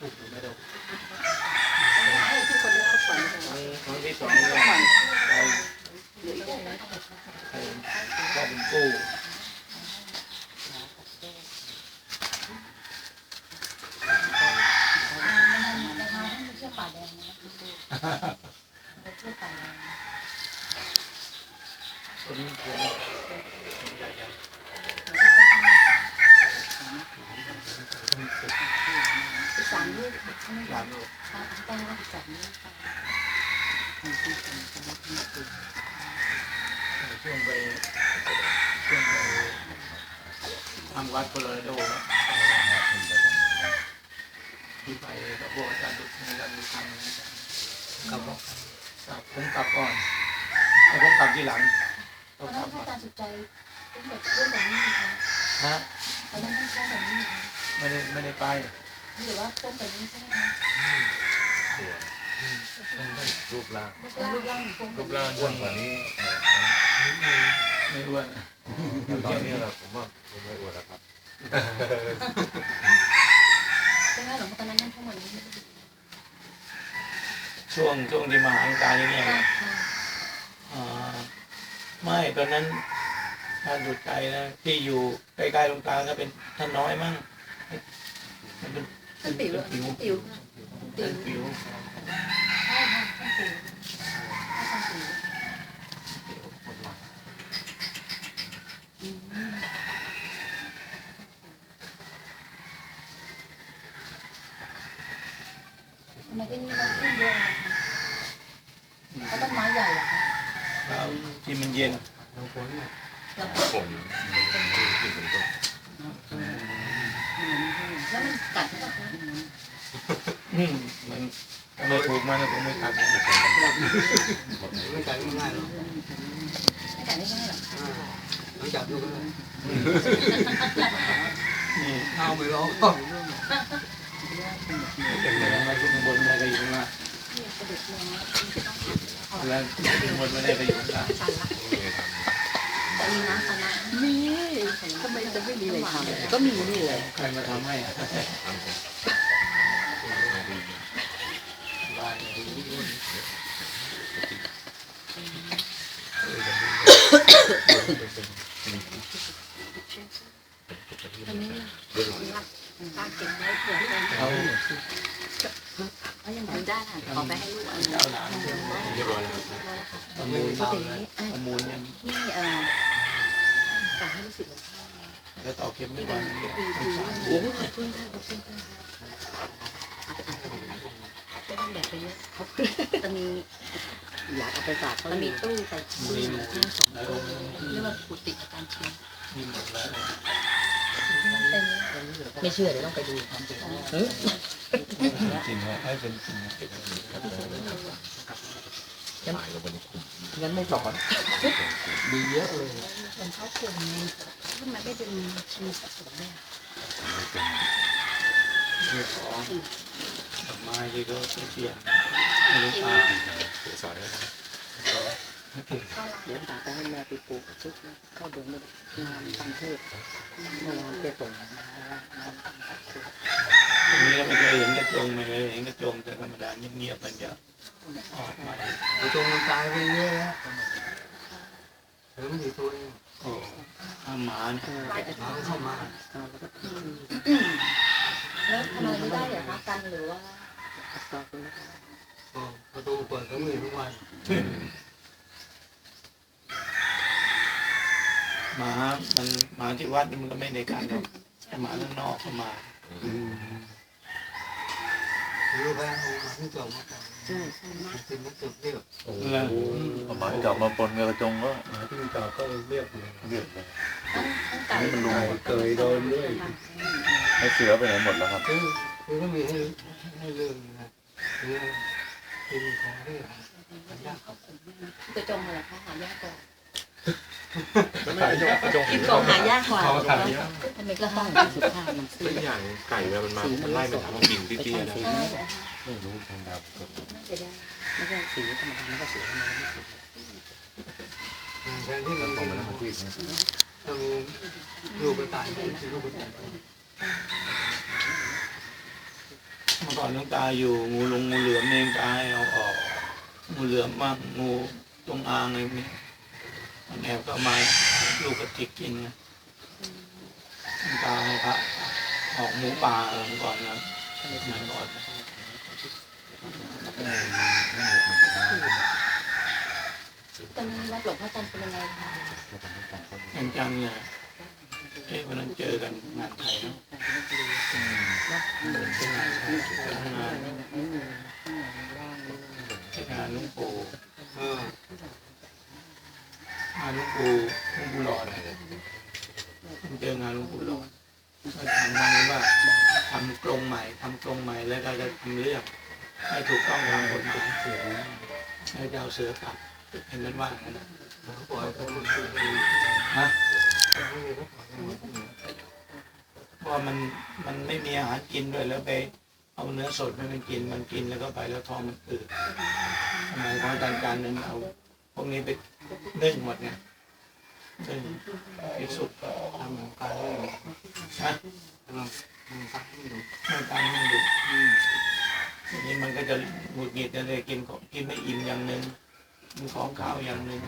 Primero, ช่วงไปช่วงไปทำวัดโคโลราโดนะที่ไปกับพวกอาจารย์ดุจอาจารย์ดุจทำนะกลับกลับผมกลับก่อนแต่ผมกลับทีหลังตอนนั้นอาจารย์สุดใจเป็นแบบเรื่องแบบนี้นะคะฮะตอนนั้นท่านช่วยแบบนี้นะคะไม่ได้ไม่ได้ไปหรือว่าต้มแบบนี้ใช่ไหมคะรูปร่างไม่ใช่รูปร่างของรูปร่างอ้วนกว่านี้ ไม่อ้วนแต่ตอนนี้แหละผมว่าผมไม่อ้วนแล้วครับใช่ไหมหลวงพ่อตอนนั้นนั่งทั้งหมดนี้ช่วงช่วงที่มาหาหลวงตาเนี่ยนะอ่าไม่ตอนนั้นท่านดุจใจนะที่อยู่ใกล้ๆหลวงตาก็เป็นท่านน้อยมั้งมันเป็นท่านติ๋วผิวติ๋วเป็ติ๋วน ผิว ใช่ค่ะท่านติ๋วท่านติ๋วทำไมที่นี่มันขึ้นเยอะนะคะเพราะต้นไม้ใหญ่เหรอคะ แล้ว ที่มันเย็นแล้วผมที่ผมก็แล้วมันกัดไหมคะอืมมันถ้าไม่ถูกมันผมไม่ตัดไม่จ่ายง่ายๆหรอกไม่กัดได้ไหมหรอหลังจากดูก็เลยนี่เอาไม่ร้องเป็นเหมือนมาข้างบนไม่ได้ไปอยู่ข้างล่าง แล้วข้างบนไม่ได้ไปอยู่ข้างล่างแต่มีน้ำตาลมีทำไมจะไม่มีอะไรทำก็มีนี่เลยใครมาทำให้อะบ้านเนี่ย อันนี้ ป้าเก็บไว้เผื่อแฟน เขา เอายังไง ทำได้ค่ะขอไปให้ลูกเอา เจ้าหลาน เรียบร้อยแล้วครับ ประมูล ปกตินี้ ประมูลเนี่ย นี่เอ่อ ฝากให้ลูกศิษย์ แล้วต่อเข็มไม่วันเนี่ย โอ้ขอบคุณค่ะขอบคุณค่ะไม่ต้องแบกไปเยอะจะมีอยากเอาไปฝากเขาะมีตู้ใส่ตู้ห้าสองตู้เรียกว่ากุฏิอาจารย์เชียงไม่เชื่อเดี๋ยวต้องไปดูความจริงเหรอให้เป็นจริง นะถ่ายลงไปในกลุ่มงั้นไม่สอนมีเยอะเลยเป็นเขากลุ่มทำไมไม่เป็นมีสะสมเนี่ยเรื่องของดอกไม้ที่เขาเสียงไม่รู้ป่าเสียสายแล้วเดี๋ยวตาไปให้แม่ไปปลูกชุดเข้าเดินไม่งานฟังเทศเมื่อวานไปส่งมาน้ำฟังเทศตรงนี้เราไม่เคยเห็นกระจงไม่เคยเห็นกระจงแต่ธรรมดาเงียบๆมันจะ ออกมาไอ้ตรงมันตายไปเยอะแล้วเดี๋ยวมันอยู่ตัวเองโอ้อาหมาเนี่ยหมาก็เข้ามาแล้วทำไมไม่ได้เหรอคะกันหรือว่าก็ประตูเปิดก็มีทุกวันหมามันหมาที่วัดมันก็ไม่ได้กันหรอกแต่หมาข้างนอกเข้ามา รู้ไหมเอามาที่จอดมาก่อนเป็นนักจบเรียบโอ้หเอาหมายจับมาปนกระจงก็หมาที่จอดก็เรียบเลยเรียบเลยต้องต้องกัดนี่มันลุงเคยโดนด้วยให้เสือไปไหนหมดแล้วครับคือคือก็มีให้ให้เรื่องนะคือเป็นของเรียบยากครับกระจงเหรคะหายากกว่า กระจงกินของหายากกว่าทำไมก็ต้องสุภาพมันเป็นอย่างไก่เวลามันมามันไล่มันทำกินที่ๆนะใช่ไม่รู้ทางดาวจะได้ไม่ใช่สีธรรมดาไม่ก็สีธรรมดาแทนที่มันตรงไปแล้วมันที่ต้องมีลูกกระต่ายที่ลูกกระต่ายเมันก็ก่อนหลวงตาอยู่งูลงงูเหลือมเองตาให้เอาออกงูเหลือมบ้างงูจงอางอะไรนี้ แอบก็มาลูกกระติกกินไงหลวงตาให้พระออกหมูป่าเมื่อก่อนนะสมัยก่อนตอนนี้วัดหลวงพ่อจันทร์เป็นยังไงคะยังจังเนี่ยเอ้วันนั้นเจอกันงานไทยเนาะเป็นงานไทยงานที่งานหลุงปู่เอองานหลุงปู่หลุงปู่หลอดเนี่ยผมเจองานหลุงปู่หลอดก็ถามมันว่าทำกรงใหม่ทำกรงใหม่แล้วก็จะทำเรื่องให้ถูกต้องตามกฎหมายให้เจ้าเสือกลับเห็นมันว่างั้นนะเขาปล่อยเขาไม่มีฮะเพราะมันมันไม่มีอาหารกินด้วยแล้วไปเอาเนื้อสดให้มันกินมันกินแล้วก็ไปแล้วท้องมันอืดทำไมเพราะอาจารการนึงเอาพวกนี้ไป นึ่งหมดไงนึ่งที่สุดทำของการให้ดูนะทำของการให้ดูไม่ตามนึ่งดูทีนี้มันก็จะหงุดหงิดจะเลยกินของกินไม่อิ่มอย่างหนึ่งกินของข้าวอย่างหนึ่ง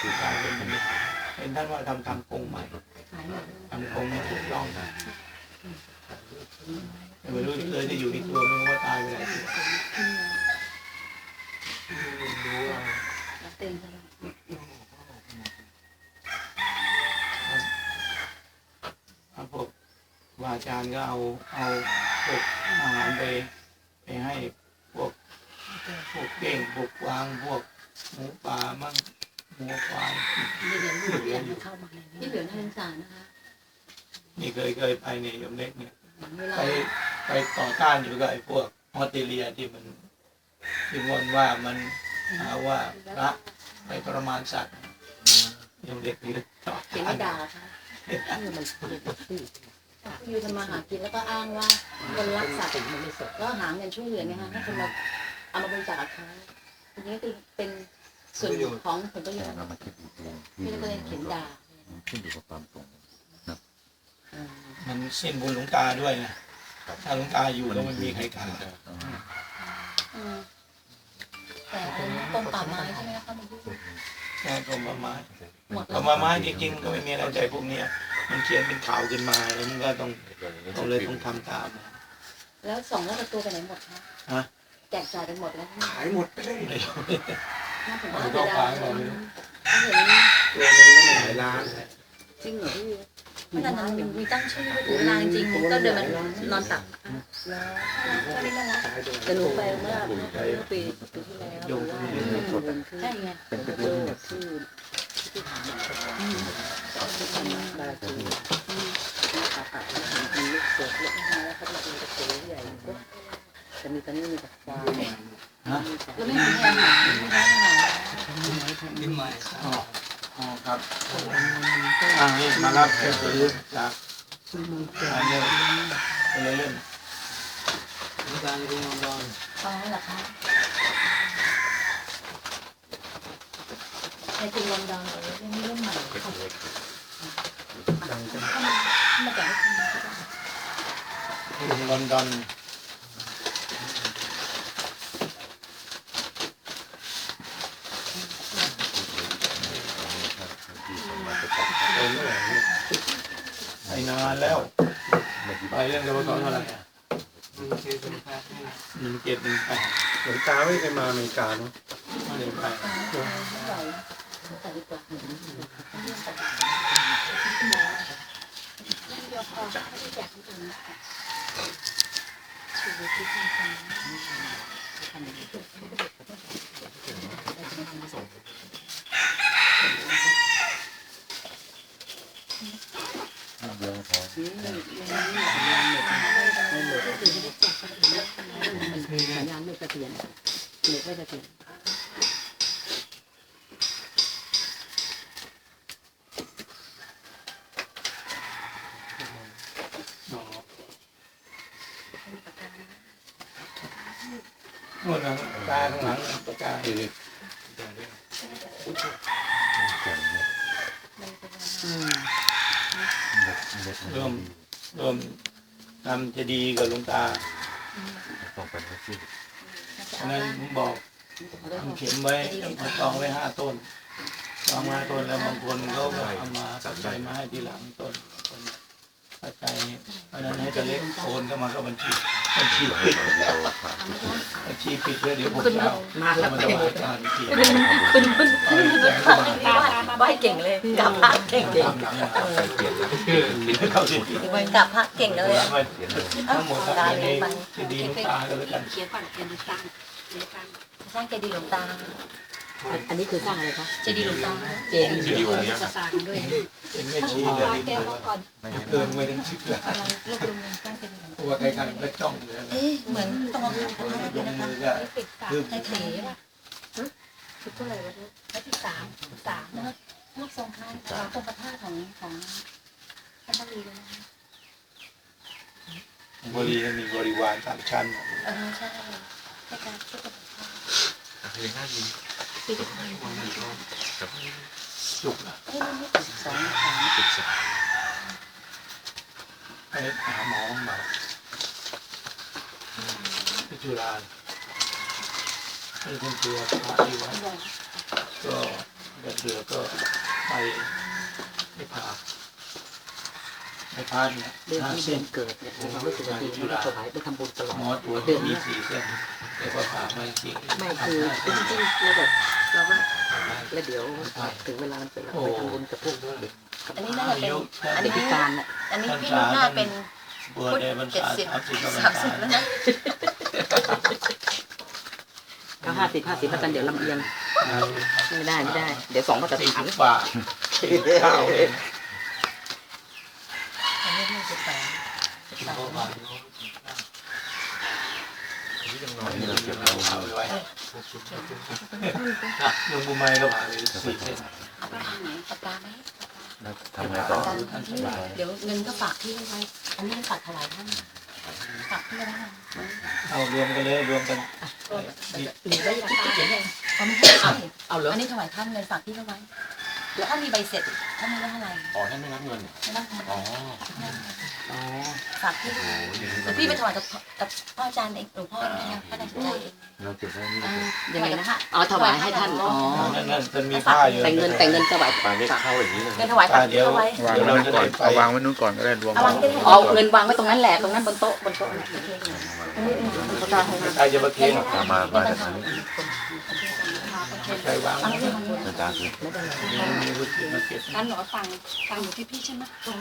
คือกายเป็นปัญหาเป็นท่านว่าทำทำกรงใหม่ทำกรงให้ถูกต้องแต่ไม่รู้เลยจะอยู่อีกตัวนึงว่าตายไปไหน ตัวดูว่ารับเต็มใช่ไหมพระพวาอาจารย์ก็เอาเอาพวกอาหารไปไปให้พวกพวกเก้งพวกกวางพวกหมูป่ามั่งหมูควายนี่เดี๋ยวลูกเรียนเข้ามานี่เหลือน่าสงสารนะคะนี่เคยเคยไปเนี่ยยมเล็กเนี่ยเวลาไปไปต่อต้านอยู่กับไอ้พวกออสเตรเลียที่มันที่วนว่ามัน หาว่าพระไปทรมานสัตว์โยมเล็กนี่ต่อเขียนต้าไม่นด่าค่ะอยู่ทำมาหากินแล้วก็อ้างว่าคนรักสัตว์แล้วหาเงินช่วยเหลือไงฮะให้คนมาเอามาบริจาคกับเขาทีนี้คือเป็นส่วนของผลประโยชน์เรามาคิดอีกทีที่เราก็เลยเขียนด่าขึ้นอยู่กับความตรงมันสิ้นบุญหลวงตาด้วยนะถ้าหลวงตาอยู่แล้วมันมีใครกล้าอื มแต่เป็นกรมป่าไม้ใช่ไหมคะมันยุ่งแค่กรมป่าไม้หมดกรมป่าไม้จริงๆมันก็ไม่มีอะไรใจพวกเนี้ยมันเขียนเป็นข่าวขึ้นมาแล้วมันก็ต้องต้องเลยต้องทำตาม แล้วสองแล้วตัวไปไหนหมดคะฮะ แจกจ่ายไปหมดแล้วขายหมดไปเลยไม่รู้น่าสงเอาสารเข้าเวปาลากเราไม่รู้เห็นตัวนึงก็หลายล้าน จริงเหรอพี่ ขนาดนั้นมีตั้งชื่อไว้ถึงเวลาจริงก็เดินมานอนตักแล้วก็ได้น่ารักขายตัวแต่หนูไปเมื่อมื่อปีปีที่แล้วหรือว่าที่บนที่ใช่ไงเป็นกระโดดที่ที่ถามบาจีขาขามีลูกเสือเล็กน้อยแล้วก็มาเป็นกระโถใหญ่ก็จะมีตอนนี้มีแต่ควายฮะแล้วไม่มีอาหารไม่ได้อาหรที่ใหม่อ๋ ออ๋อครับอ่านี่มารับแค่ซื้อจากอันนี้คนละเรื่องการเรียนออนไลน์ฟังแล้วเหรอคะในกรุงลอนดอนเรื่องนี้เรื่องใหม่เขามาจากที่ไหนกรุงลอนดอน ไปเมื่อไหร่เนี่ย ไป นานแล้วไปเรื่องเดียวกันเท่าไหร่อะมันคือเป็นแพทย์นี่หนึ่งเจ็ดหนึ่งแปดหลวงตาไม่เคยมาอเมริกาเนาะไม่ได้ไป แต่ดีกว่าชีวิตที่ท่านทำ เรื่องพอ นี่ในในหลวงสัญญาณไม่เส ถียรเน็ตไม่เสถียรนู่นนะตาข้างหลังประกาศอืมรวมรวมทำจะดีกับหลวงตา ต้องเป็นที่ เพราะฉะนั้นผมบอกทำเข็มไว้มาตองไว้ห้าต้นตองมาห้าต้นแล้วบางคนเขาก็เอามาปัจจัยมาให้ทีหลังต้นต้นปัจจัยเพราะฉะนั้นให้จะเล็กโอนเข้ามาก็บัญชี บัญชีปิดบัญชีปิดแล้วเดี๋ยวผมจะเอามาแล้วมันจะมาทานทีคุณคุณเอาแสนกว่าบาทไหวเก่งเลยกลับพระเก่งเลยทำหลังมาใส่เปลี่ยนแล้วเข้าสิกลับพระเก่งเลยแล้วมาทั้งหมดทั้งมวลนี้จะดีลูกตาก็แล้วกันเขียนก่อนเขียนตังเขียนตังสร้างเจดีย์หลวงตา อันนี้คือสร้างอะไรคะเจดีย์หลวงตาเจดีย์เขียนตังด้วยเป็นแม่ชีเลยแก้วก่อนไม่เกินไปทั้งชิบแล้วรวบรวมเงินสร้างเจดีย์หลวงตัวใครๆก็จ้องเลยนะเอ๊ะเหมือนต้องเอาพระยกมือก็ติดสามคือในเถป่ะชุดเท่าไหร่วะเนี่ยแล้วที่สามสามนะรูปทรงคล้ายพระองค์พระธาตุของของท่านพระลีเลยนะบริมีบริวารสามชั้นเออใช่ในการช่วยกันปีที่ผ่าน มาจุกนะเอ้ยนี่สิบสามไปหาหมอมาที่จุฬาที่คนตัวพระที่วัดก็เดินเรือก็ไปไปผ่าไปผ่าเนี่ยเดือนห้าที่เส้เดือนเกิดเนี่ยผมรู้สึกว่าดีไม่ได้ถวายได้ทำบุญตลอดหมอตัวที่มีสี่เส้นแต่ว่าผ่ามาจริงไม่คือจริงๆแล้วแบบ เราว่าแล้วเดี๋ยวถึงเวลามันเป็นเราไปทำบุญกับพวกเด็กอันนี้น่าจะเป็นอันเด็กนี้พิการน่ะอันนี้พี่นุชน่าเป็นบวชในพรรเจ็ดษาสิบสามสิบกว่าพรสามรสิบษาแล้วนะก็ห้าสิบห้าสิบแล้วกันเดี๋ยวลำเอียงไม่ได้ไม่ได้ เดี๋ยวสองมาตรสี่ฐานสิบบาทเก้าเองอันนี้น่าจะแปดสิบกว่าบาท อันนี้เราเก็บเราเอาไว้นะลุงบุญไม่ก็ผ่าไปสี่เส้นเอาไปทางไหนปากกาไหมทำไงต่อปากกาเดี๋ยวเงินก็ฝากที่ไว้อันนี้ฝากถวายท่านฝากที่ไว้นเอารวมกันเลยรวมกันนี่หรือว่าอยาเองเอาไม่ให้เอาเอาเหรออันนี้ถวายท่านเงินฝากที่ไว้ เดี๋ยวถ้ามีใบเสร็จท่านไม่ได้เท่าไหร่อ๋อท่านไม่รับเงิน ไม่ต้องทำอ๋ออ๋อฝากที่โอ้ยอย่างนี้เดี๋ยวพี่ไปถวายกับกับพ่ออาจารย์เองหลวงพ่อนะคะพระอาจารย์ใจเองเราเก็บไว้นี่อ่ายังไงนะอ๋อถวายให้ท่านอ๋อนั่นนั่นจะมีผ้าอยู่แต่เงินแต่เงินถวายปลาเล็กเข้าอย่างนี้เลยเงินถวายฝากที่เอาไว้วางเดี๋ยวไว้เรานู้นจะก่อได้นไปเอาวางไว้นู้นก่อนก็ได้รวมเอาวางที่เอาเงินวางไว้ตรงนั้นแหละตรงนั้นบนโต๊ะบนโต๊ะใครจะมาเทนตามมามาจากอันนี้ใครวางอา จารย์คือมีวุฒิมาเก็บกันหนูเอาตังค์ตังค์อยู่ที่พี่ใช่ไหมตรง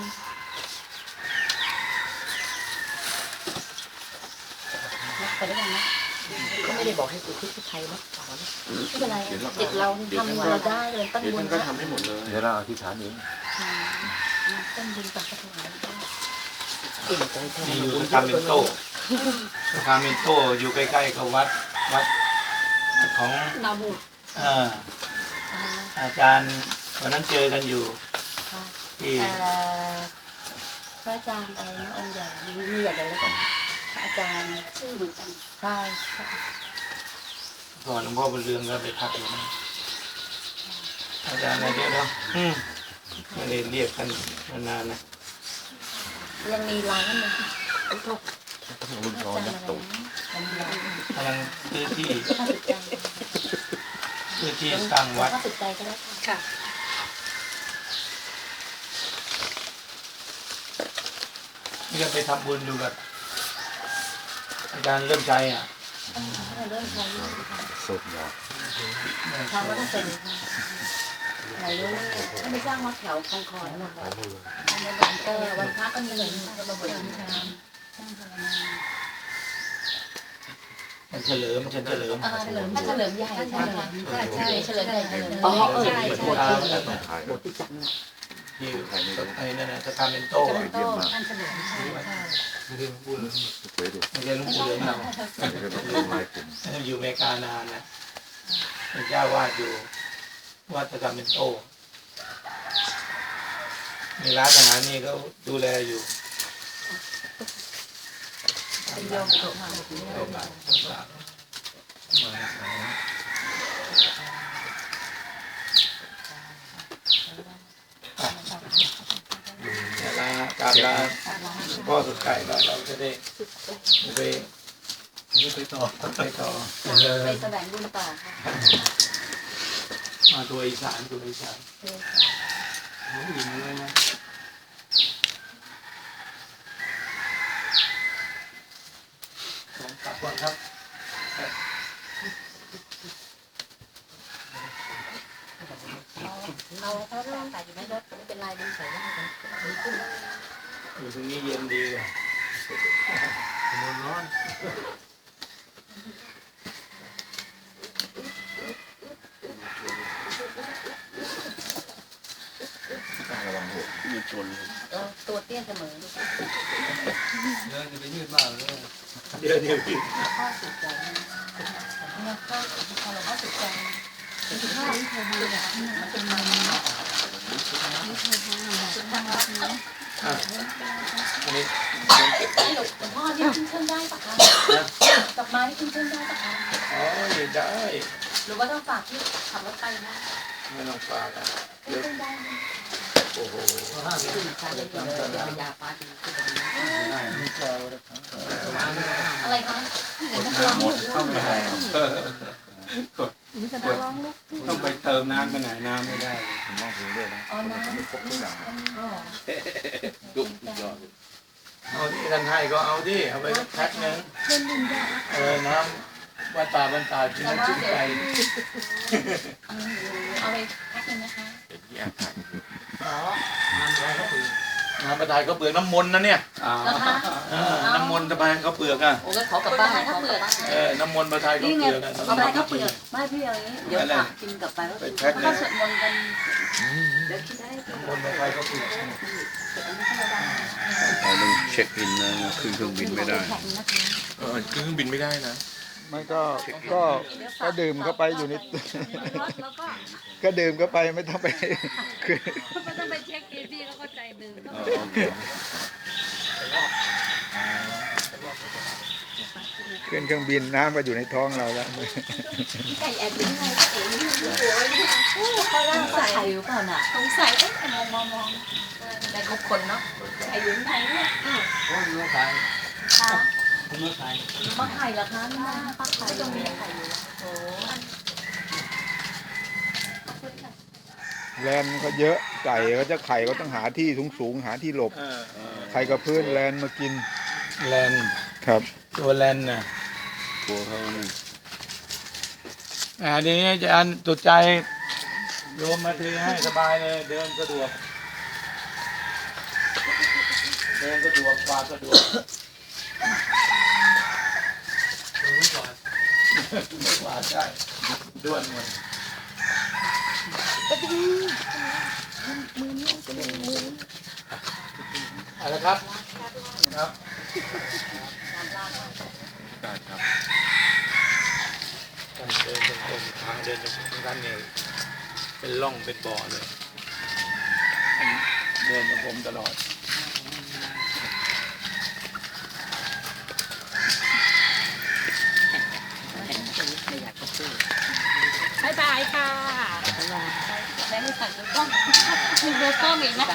ไปได้วยกันนะเขาไม่ได้บอกให้อุทิศให้ใครนะไม่เป็นไรจิตเราทำเราได้เลยต้นเดี๋ยวบุท่าญนก็ทำให้หมดเลยเดี๋ยวเราอธิษฐานเองต้นบุญกับถวายอิ่มใจแทนนี่อยู่สคาเมนโตสคาเมนโตอยู่ใกล้ๆกับวัดวัดของนาบุอ่า อาจารย์วันนั้นเจอกันอยู่ที่เอ่อพระอาจารย์อะไรนะองค์ใหญ่มีมีอย่างเดียวแล้วกันพระอาจารย์ชื่อเหมือนกันใช่ใช่ก่อนหลวงพ่อบุญเรืองก็ไปพักอยู่นั่นอาจารย์อะไรเยอะเนาะอืมไม่ได้เรียกกันนานๆนะยังมีร้านนึงต้องรุ่นอาซ้อนจารย์นะอะไรตกนะยังมีร้านกำลังซื้อที่ถ้าติดใจ ซื้อที่สร้างวัดถ้าติดใจก็ได้ค่ะค่ะ นี่ก็ไปทำบุญอยู่กับอาจารย์เริ่มใจอะถ้าเริ่มใช้สดยอดทางวัดต้องเป็นไหนรู้ถ้าไม่สร้างวัดแถวคลองคอยนะคะวันเตอร์วันพระก็มีเลยก็มาบวชที่ทางสร้างพลังงาน ฉันเฉลิมฉันเฉลิมอ่าเฉลิมเฉลิมใหญ่ใช่ค่ะใช่ใช่เฉลิมใหญ่เฉลิมอ๋อเออใช่บใช่ทที่ต้องขายบทที่จันทร์น่ะที่ไอ้นั่นน่ะสคาเมนโตเฉลิมโตท่านเฉลิมใช่ใช่ไม่ได้พูดเลยสวยดิไม่ใช่หลุงปู่เหลืองเราเดี๋ยวก็ต้องลายกลุ่มอยู่อเมริกานานนะเป็นเจ้าวาดอยู่วัดสคาเมนโตมีร้านอาหารนี่เขาดูแลอยู่ เป็นโยมโตมาโรงงานต่างๆมาขายแต่ละการลาพ่อสุดไก่เราเราจะได้ไปไปต่อไปต่อไปแสวงบุญต่อค่ะมาตัวอีสานตัวอีสานหนูอิ่มเลยนะ ลองกลับก่อนครับ เราเขาเรื่องแต่อยู่ในรถไม่เป็นไรดูใส่ได้กัน อยู่ตรงนี้เย็นดีว่ะมันร้อนระวังหัวเราตัวเตี้ยเสมอเดินจะไปยืดมากเลยเดี๋ยวเดี๋ยวพี่ข้อสุดใจเนี่ยข้อพอเราข้อสุดใจมันเป็นข้อที่เคยดูแบบมันเป็นมันเป็นทา อะอันนี้หลบหลวงพ่อนี่ขึ้นเครื่องได้ปะคะดอกไม้นี่ขึ้นเครื่องได้ปะคะอ๋อได้หรือว่าต้องฝากที่ขับรถไปนะไม่ต้องฝากอะขึ้นเครื่องได้โอ้โหขึ้นชาเลยเลยยาปาดีอะไรคะเห็นนักร้องลูกต้องไปต้องไปเติมน้ำไปไหนน้ำไม่ได้ผมมองถึงด้วยนะอ๋อนะครบทุกอย่างอ๋อดุยอดเอาที่ท่านให้ก็เอาดิเอาไปสักแพ็คนึงเล่นดินยากเออน้ำวันตาวันตากินแต่น้ำว่าจิ้มเดี๋ยวไก่เอาไปแพ็คนึงนะคะเป็นที่อาคารอ๋อน้ำ ประทานเขาเปลือกน้ำมนต์นะเนี่ยอ่าแล้วคะเออน้ำมนต์ประทานเขาเปลือกอะโอ้ก็ขอกลับบ้านขอกลับบ้านเออน้ำมนต์ประทานเขานี่เปไงลือกอะ เอาไปก็เปลือกไม่พี่เอาอย่างนี้เดี๋ยวฝากกินกลับไปแล้วก็สวดมนต์กันเดี๋ยวคิดได้น้ำมนต์ประทานเขาเปลือกเราต้องเช็คอินนะขึ้นเครื่องบินไม่ได้ เออเครื่องบินไม่ได้นะมันก็ก็ก็ดื่มเข้าไปอยู่นิดแล้วก็ก็ดื่มเข้าไปไม่ต้องไปคือไม่ต้องไปเช็คดี ดีแล้วก็ใจดื่มอ๋อโอเคขึ้นเครื่องบินน้ำมาอยู่ในท้องเราแล้วไก่แอบยิ้มไงเอ๋ยิ้มหัวเขาล่างใส่หรือเปล่าน่ะสงสัยเอ๊ะมองมองมองได้ครบคนเนาะไก่ยิ้มไทยเนี่ยโอ้ยมาขายค่ะมาขายมาไข่เหรอคะนี่นะปักไข่ตรงนี้ไข่อยู่โอ้ แลนด์เขาเยอะไก่เขาจะไข่เขาต้องหาที่สูงสูงๆหาที่หลบเออไข่กับพื้นแลนด์มากินแลนด์ครับ ตัวแลนด์น่ะตัวเขานี่อ่าทีนี้อาจารย์ตุดใจโยมมาถือให้สบายเลยเดินสะดวก เดินสะดวกกวาดสะดวกรู้ก่อนไม่กวาดได้ด้วนหมดเอาละครับ ครับ การครับการเดินตรงๆทางเดินตรงๆท่านเนี่ยเป็นร่องเป็นบ่อเลยเดินกับผมตลอดบายบายค่ะแม่ไม่สั่งดูกล้องมีดูกล้องอีกนะ